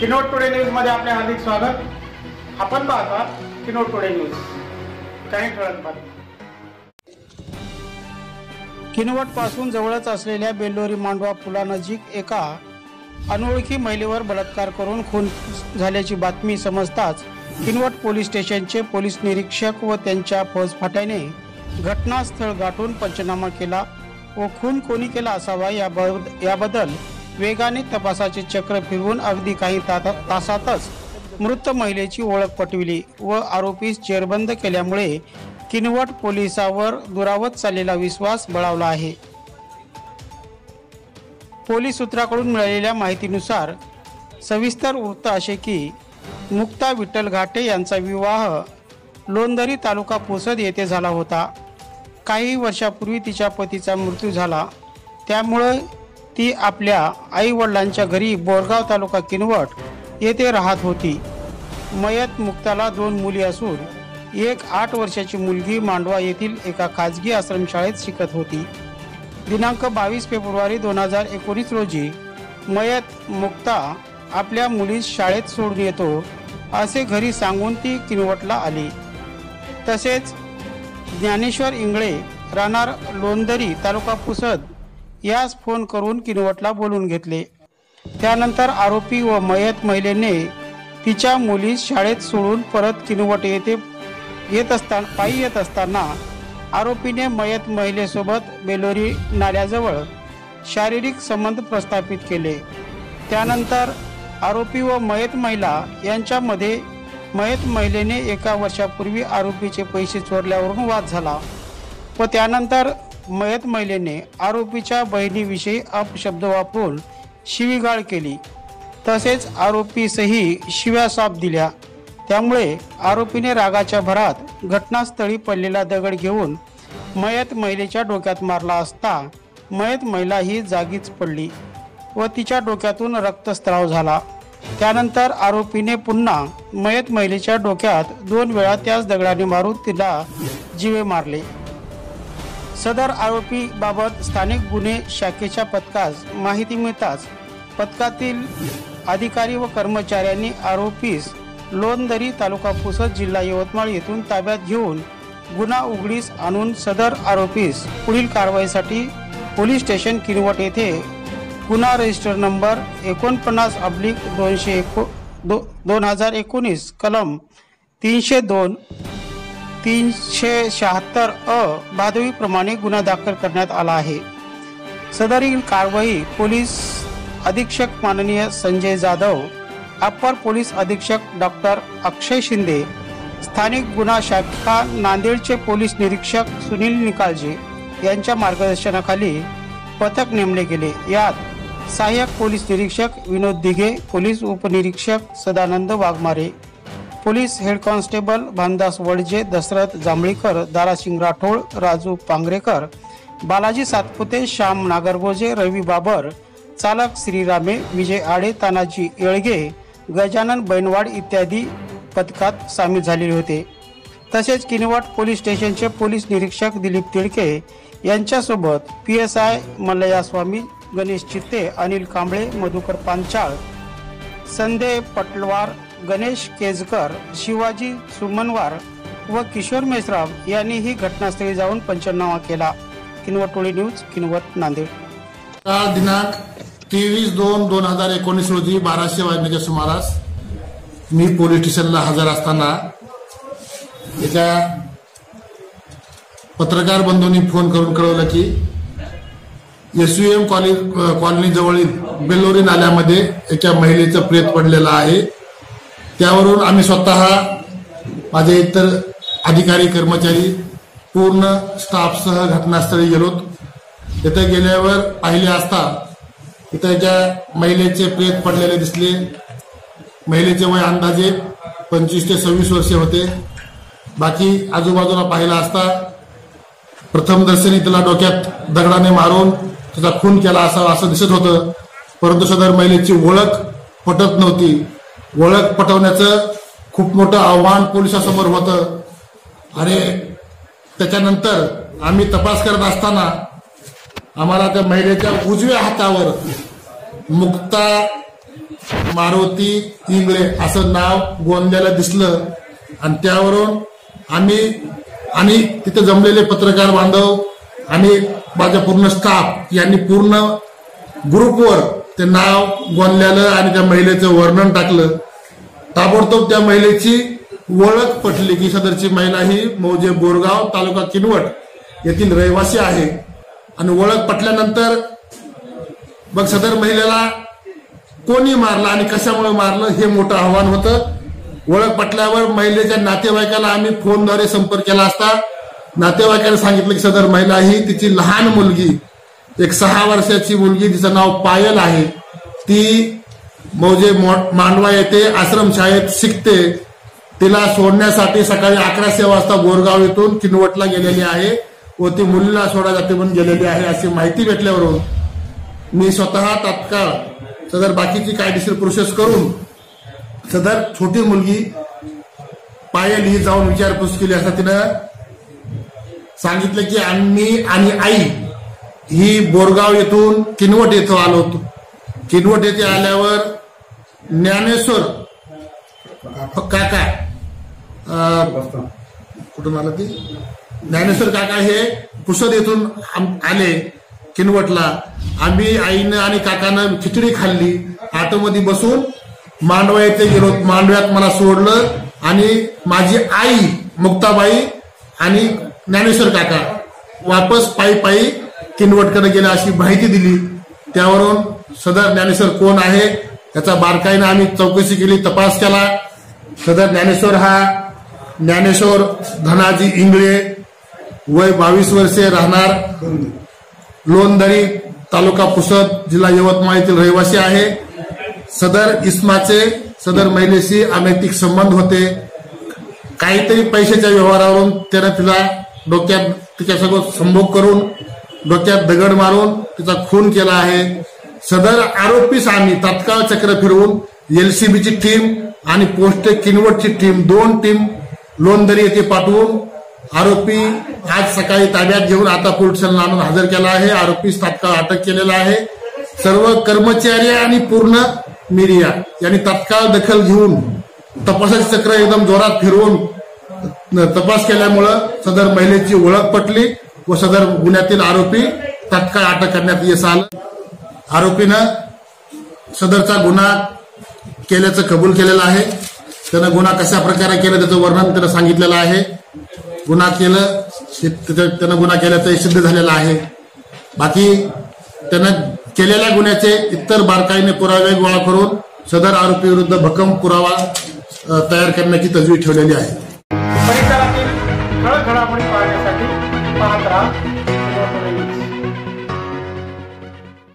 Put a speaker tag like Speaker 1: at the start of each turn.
Speaker 1: किनोट today न्यूजमध्ये आपले हार्दिक स्वागत. आपण पाहता किनोट टुडे न्यूज काही ठळक किनवटपासून जवळच असलेल्या बेल्लोरी मांडवा पुलानजीक एका अनोळखी महिलेवर बलात्कार करून खून झाल्याची बातमी समजताच किनवट पोलीस स्टेशनचे पोलीस निरीक्षक व त्यांच्या फौजफाट्याने घटनास्थळ गाठून पंचनामा केला व खून कोणी केला असावा याबद- याबद्दल वेगाने तपासाचे चक्र फिरवून अगदी काही तासातच मृत महिलेची ओळख पटविली व आरोपीस जेरबंद केल्यामुळे किनवट पोलिसावर दुरावत चाललेला विश्वास बळावला आहे. पोलीस सूत्राकडून मिळालेल्या माहितीनुसार सविस्तर वृत्त असे की मुक्ता विठ्ठल घाटे यांचा विवाह लोंदरी तालुका पुसद येथे झाला होता. काही वर्षापूर्वी तिच्या पतीचा मृत्यू झाला. त्यामुळे ती आपल्या आई वडिलांच्या घरी बोरगाव तालुका किनवट येथे राहत होती. मयत मुक्ताला दोन मुली असून एक आठ वर्षाची मुलगी मांडवा येथील एका खाजगी आश्रमशाळेत शिकत होती. दिनांक बावीस फेब्रुवारी दोन हजार एकोणीस रोजी मयत मुक्ता आपल्या मुलीस शाळेत सोडून येतो असे घरी सांगून ती किनवटला आली. तसेच ज्ञानेश्वर इंगळे राहणार लोंदरी तालुका पुसद यास फोन करून किनवटला बोलून घेतले. त्यानंतर आरोपी व मयत महिलेने तिच्या मुलीस शाळेत सोडून परत किनवट येथे येत असताना पायी येत असताना आरोपीने मयत महिलेसोबत बेलोरी नाल्याजवळ शारीरिक संबंध प्रस्थापित केले. त्यानंतर आरोपी व मयत महिला यांच्यामध्ये मयत महिलेने एका वर्षापूर्वी आरोपीचे पैसे चोरल्यावरून वाद झाला व त्यानंतर मयत महिलेने आरोपीच्या बहिणीविषयी अपशब्द वापरून शिवीगाळ केली. तसेच आरोपीसही शिव्या साप दिल्या. त्यामुळे आरोपीने रागाच्या भरात घटनास्थळी पडलेला दगड घेऊन मयत महिलेच्या डोक्यात मारला असता मयत महिला ही जागीच पडली व तिच्या डोक्यातून रक्तस्त्राव झाला. त्यानंतर आरोपीने पुन्हा मयत महिलेच्या डोक्यात दोन वेळा त्याच दगडाने मारून तिला जीवे मारले. सदर आरोपी बाबत स्थानिक गुन्हे शाखेच्या पथकास माहिती मिळताच पथकातील अधिकारी व कर्मचाऱ्यांनी आरोपीस लोणदरी तालुका पुसद जिल्हा यवतमाळ येथून ताब्यात घेऊन गुन्हा उघडीस आणून सदर आरोपीस पुढील कारवाईसाठी पोलीस स्टेशन किनवट येथे गुन्हा रजिस्टर नंबर एकोणपन्नास अब्लिक दोनशे एको दो दोन हजार एकोणीस कलम तीनशे दोन तीनशे शहात्तर अ बाधवीप्रमाणे गुन्हा दाखल करण्यात आला आहे. सदरील कारवाई पोलीस अधीक्षक माननीय संजय जाधव अप्पर पोलीस अधीक्षक डॉक्टर अक्षय शिंदे स्थानिक गुन्हा शाखा नांदेडचे पोलीस निरीक्षक सुनील निकालजे यांच्या मार्गदर्शनाखाली पथक नेमले गेले. यात सहाय्यक पोलीस निरीक्षक विनोद दिघे पोलीस उपनिरीक्षक Sadanand Waghmare police head constable Bhandas Wadje Dashrath Jambhalikar Darasingh Rathod Raju Pangarekar Balaji Satpute Shyam Nagargoje Ravi Babar चालक श्रीरामे विजय आडे तानाजी येळगे गजानन बैनवाड इत्यादी पथकात सामील झालेले होते. तसेच किनवट पोलीस स्टेशनचे पोलीस निरीक्षक दिलीप तिडके यांच्यासोबत P S I Mallaya Swami Ganesh Chitte Anil Kamble Madhukar Panchal संदे पटलवार Ganesh केजकर Shivaji सुमनवार व किशोर मेश्राम यांनीही घटनास्थळी जाऊन पंचनामा केला. किनवट टोळी न्यूज किनवट नांदेड.
Speaker 2: दिनांक तेवीस दोन दोन हजार एकोणीस रोजी बाराशे वाजण्याच्या सुमारास मी पोलीस स्टेशनला हजर असताना एका पत्रकार बंधूंनी फोन करून कळवलं की एस यू एम कॉलनी कॉलनीजवळील बेलोरी नाल्यामध्ये एका महिलेचं प्रेत पडलेलं आहे. त्यावरून आम्ही स्वतः माझे इतर अधिकारी कर्मचारी पूर्ण स्टाफसह घटनास्थळी गेलो. तिथे गेल्यावर पाहिले असता तिथे ज्या महिलेचे प्रेत पडलेले दिसले. महिलेचे वय अंदाजे पंचवीस ते सव्वीस वर्षे होते. बाकी आजूबाजूला पाहिला असता प्रथमदर्शनी तिला डोक्यात दगडाने मारून तिचा खून केला असावा असं दिसत होतं. परंतु सदर महिलेची ओळख पटत नव्हती. ओळख पटवण्याचं खूप मोठं आव्हान पोलिसासमोर होतं. आणि त्याच्यानंतर आम्ही तपास करत असताना आम्हाला त्या महिलेच्या उजव्या हातावर मुक्ता मारुती इंगळे असं नाव गोंद्याला दिसलं. आणि त्यावरून आम्ही आणि तिथे जमलेले पत्रकार बांधव आणि माझ्या पूर्ण स्टाफ यांनी पूर्ण ग्रुपवर ते नाव गोंदल्यानं आणि त्या महिलेचं वर्णन टाकलं. ताबडतोब त्या महिलेची ओळख पटली की सदरची महिला ही मौजे बोरगाव तालुका किनवट येथील रहिवासी आहे. आणि ओळख पटल्यानंतर मग सदर महिलेला कोणी मारलं आणि कशामुळे मारलं हे मोठं आव्हान होतं. ओळख पटल्यावर महिलेच्या नातेवाईकाला आम्ही फोनद्वारे संपर्क केला असता. नातेवाईकाने सांगितलं की सदर महिला ही तिची लहान मुलगी एक सहा वर्षाची मुलगी तिचं नाव पायल आहे. ती मौजे मांडवा येथे आश्रमशाळेत शिकते. तिला सोडण्यासाठी सकाळी अकराशे वाजता बोरगाव येथून किनवटला गेलेली आहे व ती मुलीला सोडायसाठी म्हणून गेलेली आहे अशी माहिती भेटल्यावरून मी स्वतः तात्काळ सदर बाकीची कायदेशीर प्रोसेस करून सदर छोटी मुलगी पायल ही जाऊन विचारपूस केली असता तिनं सांगितलं की आम्ही आणि आई ही बोरगाव येथून किनवट येथे आलो होतो. किनवट येथे आल्यावर ज्ञानेश्वर काका कुठून आलं ती? ज्ञानेश्वर काका हे पुसद येथून आम- आले किनवटला. आम्ही आईनं आणि काकानं खिचडी खाल्ली. ऑटोमध्ये बसून मांडवा येथे गेलो. मांडव्यात मला सोडलं आणि माझी आई मुक्ताबाई आणि ज्ञानेश्वर काका वापस पायी पायी किनवटकडे गेले अशी माहिती दिली. त्यावरून सदर ज्ञानेश्वर कोण आहे याचा बारकाईनं आम्ही चौकशी केली तपास केला. सदर ज्ञानेश्वर हा ज्ञानेश्वर धनाजी इंगळे वय बावीस वर्षे राहणार. लोणदरी तालुका पुसद जिल्हा यवतमाळ येथील रहिवासी आहे. सदर इस्माचे सदर महिलेशी अनैतिक संबंध होते. काहीतरी पैशाच्या व्यवहारावरून त्यानं तिला डोक्यात तिच्यासोबत संभोग करून डोक्यात दगड मारून तिचा खून केला आहे. सदर आरोपीस आम्ही तात्काळ चक्र फिरवून एलसीबीची टीम आणि पोस्ट किनवटची टीम दोन टीम लोणदरी येथे पाठवून आरोपी आज सकाळी ताब्यात घेऊन आता पोलिसांना आणून हजर केला आहे. आरोपीस तात्काळ अटक केलेला आहे. सर्व कर्मचारी आणि पूर्ण मीडिया यांनी तात्काळ दखल घेऊन तपासाचे चक्र एकदम जोरात फिरवून तपास केल्यामुळं सदर महिलेची ओळख पटली. व सदर गुन्ह्यातील आरोपी तात्काळ अटक करण्यात यश आलं. आरोपीनं सदरचा गुन्हा केल्याचं कबूल केलेलं आहे. त्यानं गुन्हा कशा प्रकारे केला त्याचं वर्णन त्यानं सांगितलेलं आहे. गुन्हा केलं त्यानं गुन्हा केल्याचं सिद्ध झालेलं आहे. बाकी त्यानं केलेल्या गुन्ह्याचे इतर बारकाईने पुरावे गोळा करून सदर आरोपी विरुद्ध भक्कम पुरावा तयार करण्याची तजवीज ठेवलेली आहे.
Speaker 1: Matra